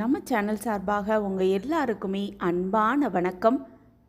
நம்ம சேனல் சார்பாக உங்கள் எல்லாருக்குமே அன்பான வணக்கம்.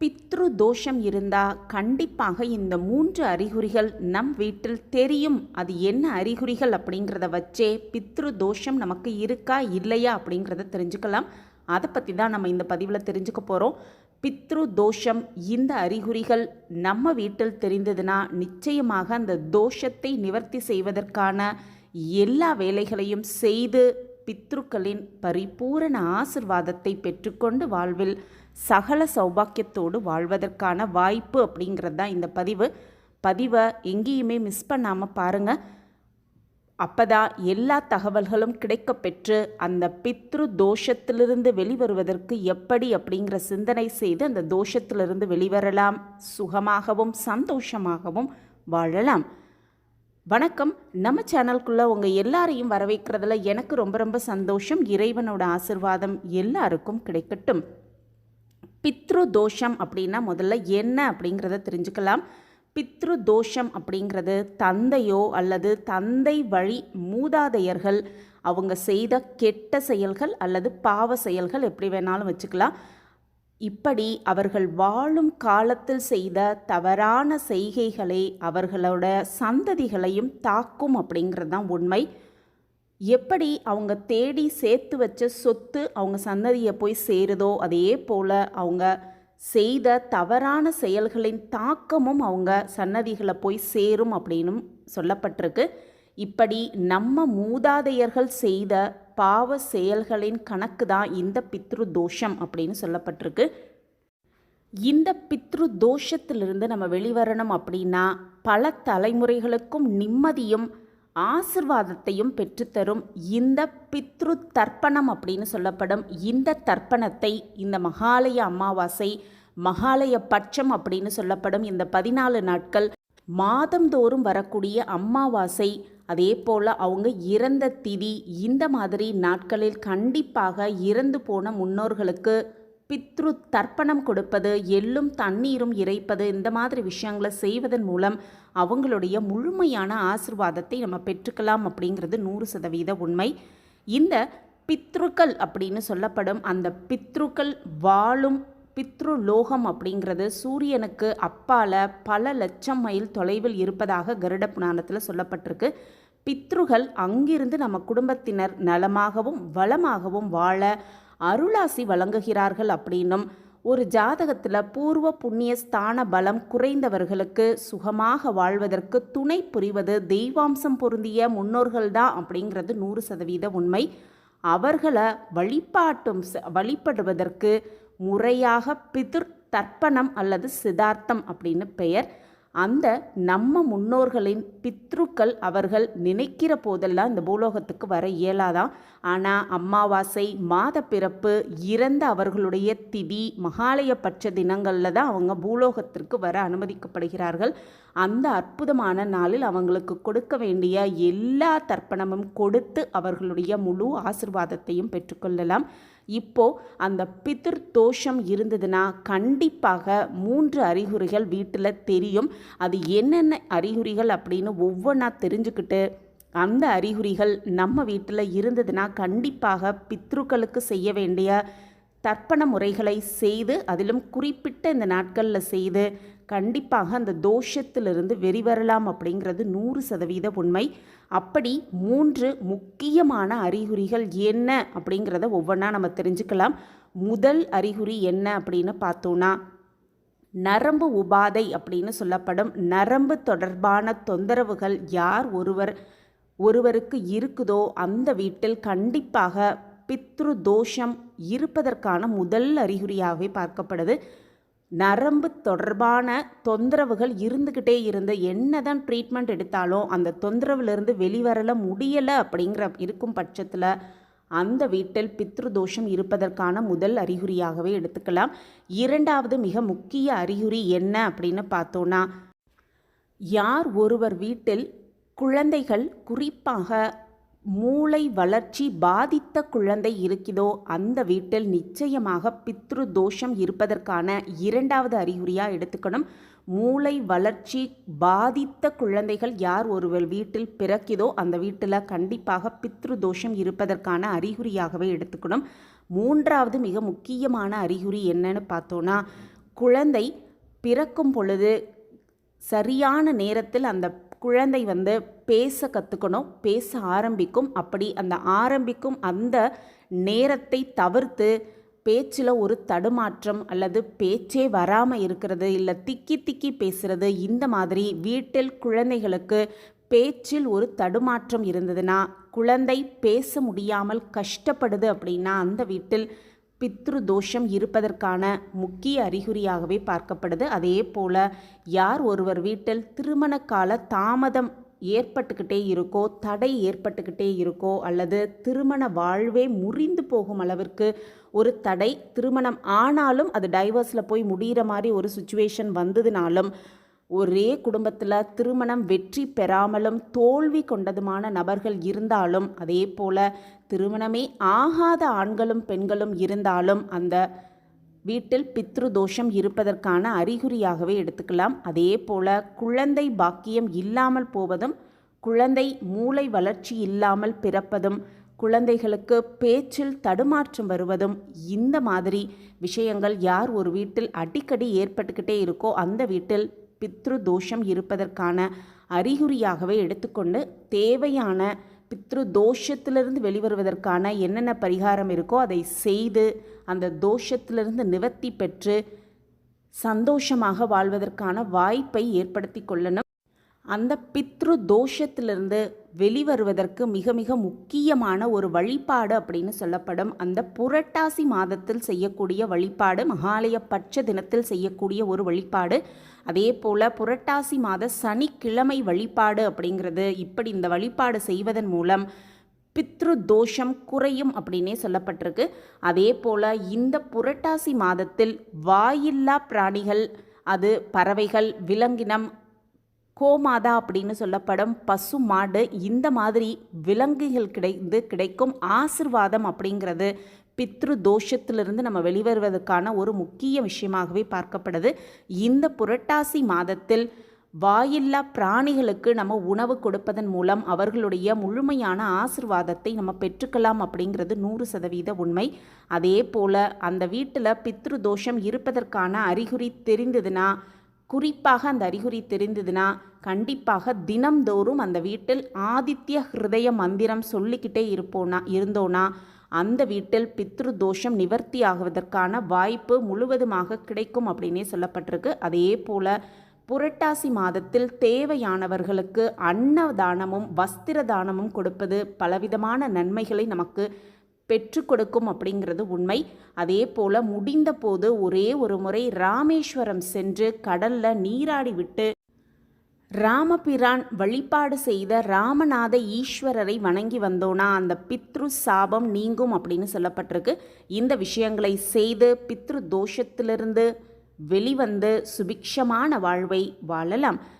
பித்ரு தோஷம் இருந்தால் கண்டிப்பாக இந்த மூன்று அறிகுறிகள் நம் வீட்டில் தெரியும். அது என்ன அறிகுறிகள் அப்படிங்கிறத வச்சே பித்ரு தோஷம் நமக்கு இருக்கா இல்லையா அப்படிங்கிறத தெரிஞ்சுக்கலாம். அதை பற்றி தான் நம்ம இந்த பதிவில் தெரிஞ்சுக்க போகிறோம் பித்ரு தோஷம் இந்த அறிகுறிகள் நம்ம வீட்டில் தெரிந்ததுன்னா நிச்சயமாக அந்த தோஷத்தை நிவர்த்தி செய்வதற்கான எல்லா வேலைகளையும் செய்து பித்ருக்களின் பரிபூரண ஆசிர்வாதத்தை பெற்றுக்கொண்டு வாழ்வில் சகல சௌபாக்கியத்தோடு வாழ்வதற்கான வாய்ப்பு அப்படிங்கிறது தான் இந்த பதிவு. பதிவை எங்கேயுமே மிஸ் பண்ணாமல் பாருங்கள் அப்பதான் எல்லா தகவல்களும் கிடைக்கப்பெற்று அந்த பித்ரு தோஷத்திலிருந்து வெளிவருவதற்கு எப்படி அப்படிங்கிற சிந்தனை செய்து அந்த தோஷத்திலிருந்து வெளிவரலாம். சுகமாகவும் சந்தோஷமாகவும் வாழலாம். வணக்கம். நம்ம சேனல்குள்ளே உங்கள் எல்லாரையும் வரவேற்கிறதுல எனக்கு ரொம்ப ரொம்ப சந்தோஷம். இறைவனோட ஆசிர்வாதம் எல்லாருக்கும் கிடைக்கட்டும். பித்ரு தோஷம் அப்படின்னா முதல்ல என்ன அப்படிங்கிறத தெரிஞ்சுக்கலாம். பித்ரு தோஷம் அப்படிங்கிறது தந்தையோ அல்லது தந்தை வழி மூதாதையர்கள் அவங்க செய்த கெட்ட செயல்கள் அல்லது பாவ செயல்கள் எப்படி வேணாலும் வச்சுக்கலாம். இப்படி அவர்கள் வாழும் காலத்தில் செய்த தவறான செய்கைகளை அவர்களோட சந்ததிகளையும் தாக்கும் அப்படிங்கிறது தான் உண்மை. எப்படி அவங்க தேடி சேர்த்து வச்ச சொத்து அவங்க சந்ததியை போய் சேருதோ அதே போல் அவங்க செய்த தவறான செயல்களின் தாக்கமும் அவங்க சன்னதிகளை போய் சேரும் அப்படின்னும் சொல்லப்பட்டிருக்கு. இப்படி நம்ம மூதாதையர்கள் செய்த பாவ செயல்களின் கணக்கு தான் இந்த பித்ரு தோஷம் அப்படின்னு சொல்லப்பட்டிருக்கு. இந்த பித்ரு தோஷத்திலிருந்து நம்ம வெளிவரணும் அப்படின்னா பல தலைமுறைகளுக்கும் நிம்மதியும் ஆசிர்வாதத்தையும் பெற்றுத்தரும் இந்த பித்ரு தர்ப்பணம் அப்படின்னு சொல்லப்படும். இந்த தர்ப்பணத்தை இந்த மகாலய அமாவாசை மகாலய பட்சம் அப்படின்னு சொல்லப்படும். இந்த பதினாலு நாட்கள் மாதந்தோறும் வரக்கூடிய அமாவாசை அதே போல் அவங்க இறந்த திதி இந்த மாதிரி நாட்களில் கண்டிப்பாக இறந்து போன முன்னோர்களுக்கு பித்ரு தர்ப்பணம் கொடுப்பது எள்ளும் தண்ணீரும் இறைப்பது இந்த மாதிரி விஷயங்களை செய்வதன் மூலம் அவங்களுடைய முழுமையான ஆசிர்வாதத்தை நம்ம பெற்றுக்கலாம் அப்படிங்கிறது நூறு சதவீத உண்மை. இந்த பித்ருக்கள் அப்படின்னு சொல்லப்படும் அந்த பித்ருக்கள் வாழும் பித்ரு லோகம் அப்படிங்கிறது சூரியனுக்கு அப்பால பல லட்சம் மைல் தொலைவில் இருப்பதாக கருட புராணத்தில் சொல்லப்பட்டிருக்கு. பித்ருகள் அங்கிருந்து நம்ம குடும்பத்தினர் நலமாகவும் வளமாகவும் வாழ அருளாசி வழங்குகிறார்கள் அப்படின்னும் ஒரு ஜாதகத்தில் பூர்வ புண்ணிய ஸ்தான பலம் குறைந்தவர்களுக்கு சுகமாக வாழ்வதற்கு துணை புரிவது தெய்வாம்சம் பொருந்திய முன்னோர்கள் தான் அப்படிங்கிறது நூறு சதவீத உண்மை. அவர்களை வழிபாட்டும் வழிபடுவதற்கு முறையாக பிதிர் தர்ப்பணம் அல்லது சிதார்த்தம் அப்படின்னு பெயர். அந்த நம்ம முன்னோர்களின் பித்ருக்கள் அவர்கள் நினைக்கிற போதெல்லாம் இந்த பூலோகத்துக்கு வர இயலாதான் ஆனால் அமாவாசை மாத பிறப்பு இறந்த அவர்களுடைய திதி மகாலயப்பட்ச தினங்களில் தான் அவங்க பூலோகத்திற்கு வர அனுமதிக்கப்படுகிறார்கள். அந்த அற்புதமான நாளில் அவங்களுக்கு கொடுக்க வேண்டிய எல்லா தர்ப்பணமும் கொடுத்து அவர்களுடைய முழு ஆசிர்வாதத்தையும் பெற்றுக்கொள்ளலாம். இப்போ அந்த பிதிர் தோஷம் இருந்ததுன்னா கண்டிப்பாக மூன்று அறிகுறிகள் வீட்டில் தெரியும். அது என்னென்ன அறிகுறிகள் அப்படின்னு ஒவ்வொன்றா தெரிஞ்சுக்கிட்டு அந்த அறிகுறிகள் நம்ம வீட்டில் இருந்ததுன்னா கண்டிப்பாக பித்ருக்களுக்கு செய்ய வேண்டிய தர்ப்பண முறைகளை செய்து அதிலும் குறிப்பிட்ட இந்த நாட்களில் செய்து கண்டிப்பாக அந்த தோஷத்திலிருந்து வெறிவரலாம் அப்படிங்கிறது நூறு சதவீத உண்மை. அப்படி மூன்று முக்கியமான அறிகுறிகள் என்ன அப்படிங்கிறத ஒவ்வொன்றா நம்ம தெரிஞ்சுக்கலாம். முதல் அறிகுறி என்ன அப்படின்னு பார்த்தோன்னா நரம்பு உபாதை அப்படின்னு சொல்லப்படும். நரம்பு தொடர்பான தொந்தரவுகள் யார் ஒருவர் ஒருவருக்கு இருக்குதோ அந்த வீட்டில் கண்டிப்பாக பித்ரு தோஷம் இருப்பதற்கான முதல் அறிகுறியாகவே பார்க்கப்படுது. நரம்பு தொடர்பான தொந்தரவுகள் இருந்துக்கிட்டே இருந்து என்ன தான் ட்ரீட்மெண்ட் எடுத்தாலும் அந்த தொந்தரவுலேருந்து வெளிவரல முடியலை அப்படிங்கிற இருக்கும் பட்சத்தில் அந்த வீட்டில் பித்ரு தோஷம் இருப்பதற்கான முதல் அறிகுறியாகவே எடுத்துக்கலாம். இரண்டாவது மிக முக்கிய அறிகுறி என்ன அப்படின்னு பார்த்தோன்னா யார் ஒருவர் வீட்டில் குழந்தைகள் குறிப்பாக மூளை வளர்ச்சி பாதித்த குழந்தை இருக்கிறதோ அந்த வீட்டில் நிச்சயமாக பித்ரு தோஷம் இருப்பதற்கான இரண்டாவது அறிகுறியாக எடுத்துக்கணும். மூளை வளர்ச்சி பாதித்த குழந்தைகள் யார் ஒருவர் வீட்டில் பிறக்கிதோ அந்த வீட்டில் கண்டிப்பாக பித்ரு தோஷம் இருப்பதற்கான அறிகுறியாகவே எடுத்துக்கணும். மூன்றாவது மிக முக்கியமான அறிகுறி என்னன்னு பார்த்தோன்னா குழந்தை பிறக்கும் பொழுது சரியான நேரத்தில் அந்த குழந்தை வந்து பேச கற்றுக்கணும் பேச ஆரம்பிக்கும். அப்படி அந்த ஆரம்பிக்கும் அந்த நேரத்தை தவிர்த்து பேச்சில் ஒரு தடுமாற்றம் அல்லது பேச்சே வராமல் இருக்கிறது இல்லை திக்கி திக்கி பேசுகிறது இந்த மாதிரி வீட்டில் குழந்தைகளுக்கு பேச்சில் ஒரு தடுமாற்றம் இருந்ததுன்னா குழந்தை பேச முடியாமல் கஷ்டப்படுது அப்படின்னா அந்த வீட்டில் பித்ரு தோஷம் இருப்பதற்கான முக்கிய அறிகுறியாகவே பார்க்கப்படுது. அதே போல் யார் ஒருவர் வீட்டில் திருமண கால தாமதம் ஏற்பட்டுக்கிட்டே இருக்கோ தடை ஏற்பட்டுக்கிட்டே இருக்கோ அல்லது திருமண வாழ்வே முறிந்து போகும் அளவிற்கு ஒரு தடை திருமணம் ஆனாலும் அது டைவர்ஸில் போய் முடிகிற மாதிரி ஒரு சுச்சுவேஷன் வந்ததுனாலும் ஒரே குடும்பத்தில் திருமணம் வெற்றி பெறாமலும் தோல்வி கொண்டதுமான நபர்கள் இருந்தாலும் அதே போல் திருமணமே ஆகாத ஆண்களும் பெண்களும் இருந்தாலும் அந்த வீட்டில் பித்ரு தோஷம் இருப்பதற்கான அறிகுறியாகவே எடுத்துக்கலாம். அதே போல் குழந்தை பாக்கியம் இல்லாமல் போவதும் குழந்தை மூளை வளர்ச்சி இல்லாமல் பிறப்பதும் குழந்தைகளுக்கு பேச்சில் தடுமாற்றம் வருவதும் இந்த மாதிரி விஷயங்கள் யார் ஒரு வீட்டில் அடிக்கடி ஏற்பட்டுக்கிட்டே இருக்கோ அந்த வீட்டில் பித்ரு தோஷம் இருப்பதற்கான அறிகுறியாகவே எடுத்துக்கொண்டு தேவையான பித்ரு தோஷத்திலிருந்து வெளிவருவதற்கான என்னென்ன பரிகாரம் இருக்கோ அதை செய்து அந்த தோஷத்திலிருந்து நிவர்த்தி பெற்று சந்தோஷமாக வாழ்வதற்கான வாய்ப்பை ஏற்படுத்தி கொள்ளணும். அந்த பித்ரு தோஷத்திலிருந்து வெளிவருவதற்கு மிக மிக முக்கியமான ஒரு வழிபாடு அப்படின்னு சொல்லப்படும். அந்த புரட்டாசி மாதத்தில் செய்யக்கூடிய வழிபாடு மகாலய பட்ச தினத்தில் செய்யக்கூடிய ஒரு வழிபாடு. அதே போல் புரட்டாசி மாத சனிக்கிழமை வழிபாடு அப்படிங்கிறது. இப்படி இந்த வழிபாடு செய்வதன் மூலம் பித்ரு தோஷம் குறையும் அப்படின்னே சொல்லப்பட்டிருக்கு. அதே போல் இந்த புரட்டாசி மாதத்தில் வாயில்லா பிராணிகள் அது பறவைகள் விலங்கினம் கோமாதா அப்படின்னு சொல்லப்படும் பசு மாடு இந்த மாதிரி விலங்குகள் கிடைந்து கிடைக்கும் ஆசிர்வாதம் அப்படிங்கிறது பித்ரு தோஷத்திலிருந்து நம்ம வெளிவருவதற்கான ஒரு முக்கிய விஷயமாகவே பார்க்கப்படுது. இந்த புரட்டாசி மாதத்தில் வாயில்லா பிராணிகளுக்கு நம்ம உணவு கொடுப்பதன் மூலம் அவர்களுடைய முழுமையான ஆசிர்வாதத்தை நம்ம பெற்றுக்கலாம் அப்படிங்கிறது நூறு சதவீத உண்மை. அதே போல் அந்த வீட்டில் பித்ரு தோஷம் இருப்பதற்கான அறிகுறி தெரிந்ததுன்னா குறிப்பாக அந்த அறிகுறி தெரிந்ததுன்னா கண்டிப்பாக தினம்தோறும் அந்த வீட்டில் ஆதித்ய ஹிருதய மந்திரம் சொல்லிக்கிட்டே இருப்போனா இருந்தோன்னா அந்த வீட்டில் பித்ரு தோஷம் நிவர்த்தி ஆகுவதற்கான வாய்ப்பு முழுவதுமாக கிடைக்கும் அப்படின்னே சொல்லப்பட்டிருக்கு. அதே போல் புரட்டாசி மாதத்தில் தேவையானவர்களுக்கு அன்னதானமும் வஸ்திர தானமும் கொடுப்பது பலவிதமான நன்மைகளை நமக்கு பெற்று கொடுக்கும் அப்படிங்கிறது உண்மை. அதே போல் முடிந்த போது ஒரே ஒரு முறை ராமேஸ்வரம் சென்று கடலில் நீராடி விட்டு ராமபிரான் வழிபாடு செய்த ராமநாத ஈஸ்வரரை வணங்கி வந்தோன்னா அந்த பித்ரு சாபம் நீங்கும் அப்படின்னு சொல்லப்பட்டிருக்கு. இந்த விஷயங்களை செய்து பித்ரு தோஷத்திலிருந்து வெளிவந்து சுபிக்ஷமான வாழ்வை வாழலாம்.